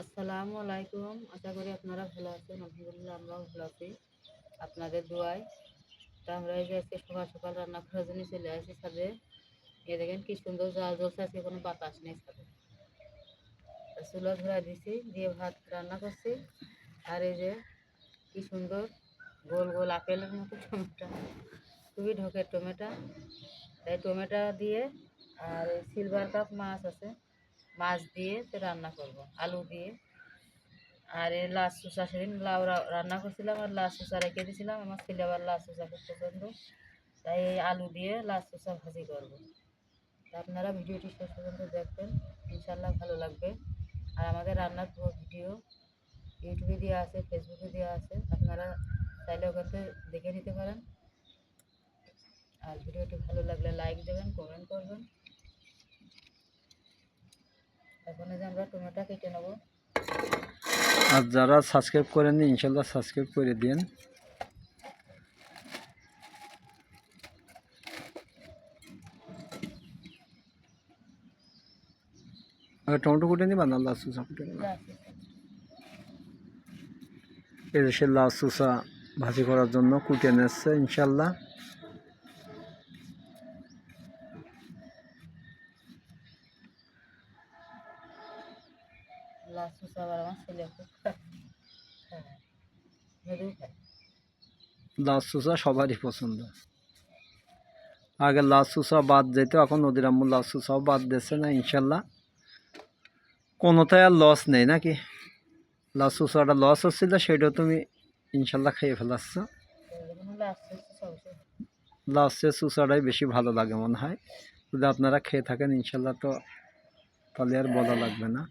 আসসালামু আলাইকুম। আশা করি আপনারা ভালো আছেন। আলহামদুলিল্লাহ আমরাও ভালো আছি। আপনাদের দোয়ায়। তা আমরা এই যে আজকে সকাল সকাল রান্না করার জন্য চলে আসি ছাদে। এ দেখেন কি সুন্দর জাল জ্বলছে, আজকে কোনো বাতাস নেই ছাদে। চুলা ধরা দিছি, দিয়ে ভাত রান্না করছি। আর এই যে কি সুন্দর গোল গোল আপেলের মতো টমেটো। খুবই ঢোকের টমেটো। তাই টমেটো দিয়ে আর সিলভার কাপ মাছ আছে। মাছ দিয়ে তো রান্না করব, আলু দিয়ে। আর এই লাল চুষা সেদিন লাউ রান্না করছিলাম আর লাল চুষা রেখে দিয়েছিলাম আমার ছেলে আবার লাল চুষা খুব পছন্দ তাই এই আলু দিয়ে লাল চুষা ভাজি করব। আপনারা ভিডিওটি শেষ পর্যন্ত দেখবেন ইনশাল্লাহ ভালো লাগবে। আর আমাদের রান্নার পুরো ভিডিও ইউটিউবে দেওয়া আছে, ফেসবুকে দেওয়া আছে, আপনারা চাইলে ওখান দেখে নিতে পারেন। আর ভিডিওটি ভালো লাগলে লাইক দেবেন, কমেন্ট করবেন। এখন যে আমরা টমেটো কেটে নেব। আর যারা সাবস্ক্রাইব করেননি ইনশাল্লাহ সাবস্ক্রাইব করে দিন। টমেটো কুটে নিবা না লাল সুসা কুটে নিবা? এই যে সে লাল সুসা ভাজি করার জন্য কুটে নিচ্ছে ইনশাল্লাহ লাল সুসা আবার আমার ছেলে খুব খায়। হ্যাঁ লাল সবারই পছন্দ। আগে লাল সুসা বাদ যেত এখন নদীর আম্মু লাল সুসাও বাদ দিচ্ছে না ইনশাল্লাহ। কোনোটাই আর লস নেই নাকি? লাল সুসাটা লস হচ্ছিল সেটাও তুমি ইনশাল্লাহ খেয়ে ফেলাচ্ছ। লাস্টের সুসাটাই বেশি ভালো লাগে মনে হয়। যদি আপনারা খেয়ে থাকেন ইনশাল্লাহ তো তাহলে আর বলা লাগবে না।